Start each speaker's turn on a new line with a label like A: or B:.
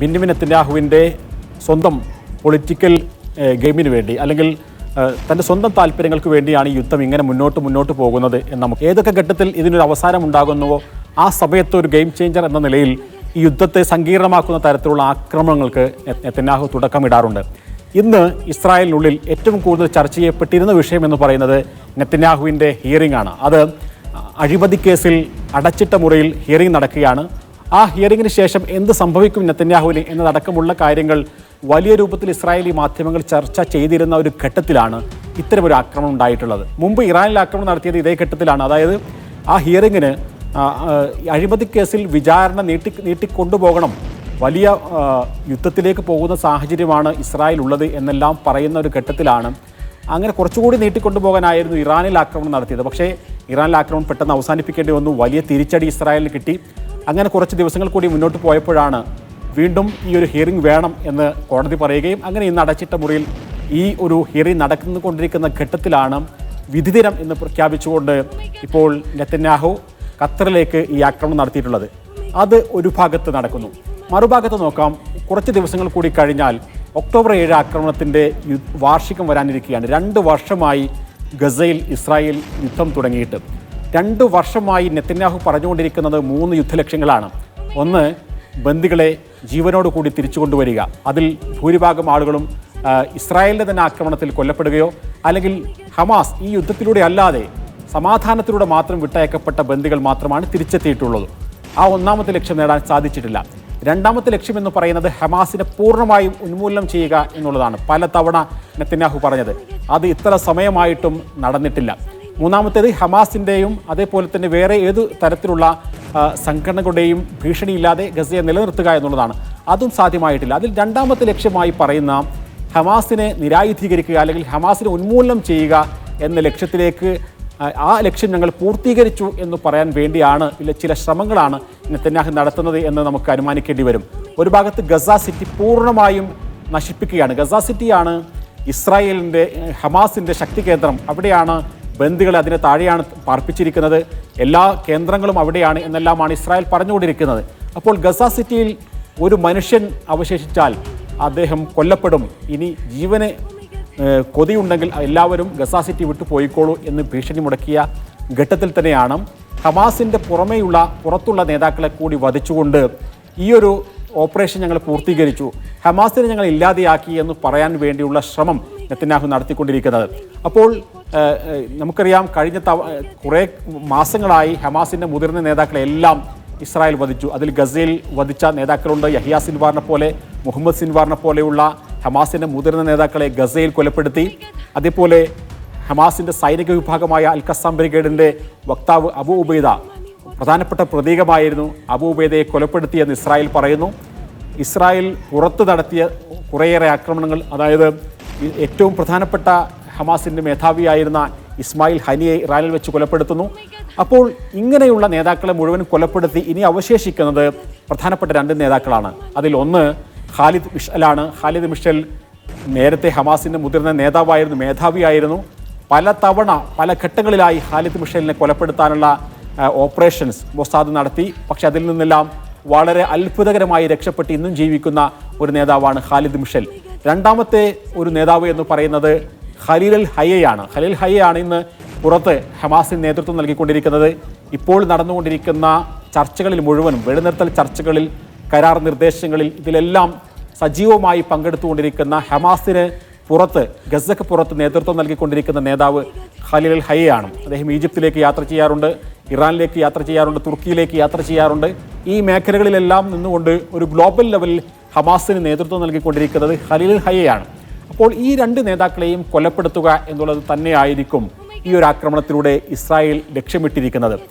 A: Binyamin നെത്തന്യാഹുവിന്റെ സ്വന്തം political ഗെയിമിന് വേണ്ടി അല്ലെങ്കിൽ തന്റെ സ്വന്തം താല്പര്യങ്ങൾക്ക് വേണ്ടിയാണ് ഈ യുദ്ധം ഇങ്ങനെ മുന്നോട്ട് മുന്നോട്ട് പോകുന്നത് എന്ന് നമുക്ക് ഏതൊക്കെ ഘട്ടത്തിൽ ഇതിനൊരു അവസാനം ഉണ്ടാകുന്നുവോ ആ സമയത്ത് ഒരു ഗെയിം ചേഞ്ചർ എന്ന നിലയിൽ ഈ യുദ്ധത്തെ സങ്കീർണമാക്കുന്ന തരത്തിലുള്ള ആക്രമണങ്ങൾക്ക് നെത്തന്യാഹു തുടക്കമിടാറുണ്ട്. ഇന്ന് ഇസ്രായേലിനുള്ളിൽ ഏറ്റവും കൂടുതൽ ചർച്ച ചെയ്യപ്പെട്ടിരുന്ന വിഷയം എന്ന് പറയുന്നത് നെത്തന്യാഹുവിന്റെ ഹിയറിംഗ് ആണ്. അത് അഴിമതി കേസിൽ അടച്ചിട്ട മുറിയിൽ ഹിയറിംഗ് നടക്കുകയാണ്. ആ ഹിയറിംഗിന് ശേഷം എന്ത് സംഭവിക്കും നെത്തന്യാഹുവിന് എന്നതടക്കമുള്ള കാര്യങ്ങൾ വലിയ രൂപത്തിൽ ഇസ്രായേലി മാധ്യമങ്ങൾ ചർച്ച ചെയ്തിരുന്ന ഒരു ഘട്ടത്തിലാണ് ഇത്തരമൊരു ആക്രമണം ഉണ്ടായിട്ടുള്ളത്. മുമ്പ് ഇറാനിൽ ആക്രമണം നടത്തിയത് ഇതേ ഘട്ടത്തിലാണ്. അതായത് ആ ആ, അഴിമതി കേസിൽ വിചാരണ നീട്ടി നീട്ടിക്കൊണ്ടുപോകണം. വലിയ യുദ്ധത്തിലേക്ക് പോകുന്ന സാഹചര്യമാണ് ഇസ്രായേൽ ഉള്ളത് എന്നെല്ലാം പറയുന്ന ഒരു ഘട്ടത്തിലാണ്. അങ്ങനെ കുറച്ചുകൂടി നീട്ടിക്കൊണ്ടുപോകാനായിരുന്നു ഇറാനിൽ ആക്രമണം നടത്തിയത്. പക്ഷേ ഇറാനിൽ ആക്രമണം പെട്ടെന്ന് അവസാനിപ്പിക്കേണ്ടി വന്നു. വലിയ തിരിച്ചടി ഇസ്രായേലിന് കിട്ടി. അങ്ങനെ കുറച്ച് ദിവസങ്ങൾ കൂടി മുന്നോട്ട് പോയപ്പോഴാണ് വീണ്ടും ഈ ഒരു ഹിയറിംഗ് വേണം എന്ന് കോടതി പറയുകയും അങ്ങനെ ഇന്ന് അടച്ചിട്ട മുറിയിൽ ഈ ഒരു ഹിയറിംഗ് നടന്നുകൊണ്ടിരിക്കുന്ന ഘട്ടത്തിലാണ് വിധിദിനം എന്ന് പ്രഖ്യാപിച്ചുകൊണ്ട് ഇപ്പോൾ നെത്തന്യാഹു ഖത്തറിലേക്ക് ഈ ആക്രമണം നടത്തിയിട്ടുള്ളത്. അത് ഒരു ഭാഗത്ത് നടക്കുന്നു. മറുഭാഗത്ത് നോക്കാം. കുറച്ച് ദിവസങ്ങൾ കൂടി കഴിഞ്ഞാൽ ഒക്ടോബർ ഏഴ് ആക്രമണത്തിന്റെ വാർഷികം വരാനിരിക്കുകയാണ്. രണ്ട് വർഷമായി ഗസയിൽ ഇസ്രായേൽ യുദ്ധം തുടങ്ങിയിട്ട്. രണ്ട് വർഷമായി നെത്തന്യാഹു പറഞ്ഞുകൊണ്ടിരിക്കുന്നത് മൂന്ന് യുദ്ധലക്ഷ്യങ്ങളാണ്. ഒന്ന് ബന്ദികളെ ജീവനോട് കൂടി തിരിച്ചു കൊണ്ടുവരിക. അതിൽ ഭൂരിഭാഗം ആളുകളും ഇസ്രായേലിന്റെ തന്നെ ആക്രമണത്തിൽ കൊല്ലപ്പെടുകയോ അല്ലെങ്കിൽ ഹമാസ് ഈ യുദ്ധത്തിലൂടെ അല്ലാതെ സമാധാനത്തിലൂടെ മാത്രം വിട്ടയക്കപ്പെട്ട ബന്ദികൾ മാത്രമാണ് തിരിച്ചെത്തിയിട്ടുള്ളത്. ആ ഒന്നാമത്തെ ലക്ഷ്യം നേടാൻ സാധിച്ചിട്ടില്ല. രണ്ടാമത്തെ ലക്ഷ്യം എന്ന് പറയുന്നത് ഹമാസിനെ പൂർണമായും ഉന്മൂലനം ചെയ്യുക എന്നുള്ളതാണ് പല തവണ നെത്തന്യാഹു പറഞ്ഞത്. അത് ഇത്ര സമയമായിട്ടും നടന്നിട്ടില്ല. മൂന്നാമത്തേത് ഹമാസിന്റെയും അതേപോലെ തന്നെ വേറെ ഏത് തരത്തിലുള്ള സംഘടനകളുടെയും ഭീഷണിയില്ലാതെ ഗസയെ നിലനിർത്തുക എന്നുള്ളതാണ്. അതും സാധ്യമായിട്ടില്ല. അതിൽ രണ്ടാമത്തെ ലക്ഷ്യമായി പറയുന്ന ഹമാസിനെ നിരായുധീകരിക്കുക അല്ലെങ്കിൽ ഹമാസിനെ ഉന്മൂലനം ചെയ്യുക എന്ന ലക്ഷ്യത്തിലേക്ക് ആ, ലക്ഷ്യം ഞങ്ങൾ പൂർത്തീകരിച്ചു എന്ന് പറയാൻ വേണ്ടിയാണ് ഇല്ല ചില ശ്രമങ്ങളാണ് നെത്തന്യാഹ് നടത്തുന്നത് എന്ന് നമുക്ക് അനുമാനിക്കേണ്ടി വരും. ഒരു ഭാഗത്ത് ഗസ സിറ്റി പൂർണമായും നശിപ്പിക്കുകയാണ്. ഗസ സിറ്റിയാണ് ഇസ്രായേലിന്റെ ഹമാസിന്റെ ശക്തി കേന്ദ്രം അവിടെയാണ് ബന്ദികളെ അതിന് താഴെയാണ് പാർപ്പിച്ചിരിക്കുന്നത്. എല്ലാ കേന്ദ്രങ്ങളും അവിടെയാണ് എന്നെല്ലാമാണ് ഇസ്രായേൽ പറഞ്ഞുകൊണ്ടിരിക്കുന്നത്. അപ്പോൾ ഗസ സിറ്റിയിൽ ഒരു മനുഷ്യൻ അവശേഷിച്ചാൽ അദ്ദേഹം കൊല്ലപ്പെടും. ഇനി ജീവന് കൊതിയുണ്ടെങ്കിൽ എല്ലാവരും ഗസ സിറ്റി വിട്ടു പോയിക്കോളൂ എന്ന് ഭീഷണി മുടക്കിയ ഘട്ടത്തിൽ തന്നെയാണ് ഹമാസിന്റെ പുറമേയുള്ള പുറത്തുള്ള നേതാക്കളെ കൂടി വധിച്ചുകൊണ്ട് ഈ ഒരു ഓപ്പറേഷൻ ഞങ്ങൾ പൂർത്തീകരിച്ചു. ഹമാസിനെ ഞങ്ങൾ ഇല്ലാതെയാക്കി എന്ന് പറയാൻ വേണ്ടിയുള്ള ശ്രമം നെത്തന്യാഹു നടത്തിക്കൊണ്ടിരിക്കുന്നത്. അപ്പോൾ നമുക്കറിയാം കഴിഞ്ഞ തവ കുറേ മാസങ്ങളായി ഹമാസിന്റെ മുതിർന്ന നേതാക്കളെല്ലാം ഇസ്രായേൽ വധിച്ചു. അതിൽ ഗസയിൽ വധിച്ച നേതാക്കളുണ്ട്. യഹിയ സിൻവാറിനെ പോലെ മുഹമ്മദ് സിൻവാറിനെ പോലെയുള്ള ഹമാസിന്റെ മുതിർന്ന നേതാക്കളെ ഗസയിൽ കൊലപ്പെടുത്തി. അതേപോലെ ഹമാസിന്റെ സൈനിക വിഭാഗമായ അൽ കസാം ബ്രിഗേഡിന്റെ വക്താവ് അബു ഉബൈദ പ്രധാനപ്പെട്ട പ്രതീകമായിരുന്നു അബു ഉബൈദയെ കൊലപ്പെടുത്തിയെന്ന് ഇസ്രായേൽ പറയുന്നു. ഇസ്രായേൽ പുറത്ത് നടത്തിയ കുറേയേറെ ആക്രമണങ്ങൾ അതായത് ഏറ്റവും പ്രധാനപ്പെട്ട ഹമാസിന്റെ മേധാവിയായിരുന്ന ഇസ്മായിൽ ഹനിയെ ഇറാനിൽ വെച്ച് കൊലപ്പെടുത്തുന്നു. അപ്പോൾ ഇങ്ങനെയുള്ള നേതാക്കളെ മുഴുവൻ കൊലപ്പെടുത്തി ഇനി അവശേഷിക്കുന്നത് പ്രധാനപ്പെട്ട രണ്ട് നേതാക്കളാണ്. അതിൽ ഒന്ന് ഖാലിദ് മിഷലാണ്. ഖാലിദ് മിഷൽ നേരത്തെ ഹമാസിന്റെ മുതിർന്ന നേതാവായിരുന്നു മേധാവിയായിരുന്നു. പല തവണ പല ഘട്ടങ്ങളിലായി ഖാലിദ് മിഷലിനെ കൊലപ്പെടുത്താനുള്ള ഓപ്പറേഷൻസ് മൊസാദ് നടത്തി. പക്ഷെ അതിൽ നിന്നെല്ലാം വളരെ അത്ഭുതകരമായി രക്ഷപ്പെട്ട് ഇന്നും ജീവിക്കുന്ന ഒരു നേതാവാണ് ഖാലിദ് മിഷൽ. രണ്ടാമത്തെ ഒരു നേതാവ് എന്ന് പറയുന്നത് ഖലീൽ അൽ ഹയ്യയാണ്. ഖലീൽ ഹയ്യയാണ് ഇന്ന് പുറത്ത് ഹമാസിന് നേതൃത്വം നൽകിക്കൊണ്ടിരിക്കുന്നത്. ഇപ്പോൾ നടന്നുകൊണ്ടിരിക്കുന്ന ചർച്ചകളിൽ മുഴുവനും വെടിനിർത്തൽ ചർച്ചകളിൽ കരാർ നിർദ്ദേശങ്ങളിൽ ഇതിലെല്ലാം സജീവമായി പങ്കെടുത്തുകൊണ്ടിരിക്കുന്ന ഹമാസിന് പുറത്ത് ഗസക്ക് പുറത്ത് നേതൃത്വം നൽകിക്കൊണ്ടിരിക്കുന്ന നേതാവ് ഖലീൽ അൽ ഹയ്യയാണ്. അദ്ദേഹം ഈജിപ്തിലേക്ക് യാത്ര ചെയ്യാറുണ്ട് ഇറാനിലേക്ക് യാത്ര ചെയ്യാറുണ്ട് തുർക്കിയിലേക്ക് യാത്ര ചെയ്യാറുണ്ട്. ഈ മേഖലകളിലെല്ലാം നിന്നുകൊണ്ട് ഒരു ഗ്ലോബൽ ലെവലിൽ ഹമാസിന് നേതൃത്വം നൽകിക്കൊണ്ടിരിക്കുന്നത് ഹലീൽ ഹയയാണ് അപ്പോൾ ഈ രണ്ട് നേതാക്കളെയും കൊലപ്പെടുത്തുക എന്നുള്ളത് തന്നെയായിരിക്കും ഈ ഒരു ആക്രമണത്തിലൂടെ ഇസ്രായേൽ ലക്ഷ്യമിട്ടിരിക്കുന്നത്.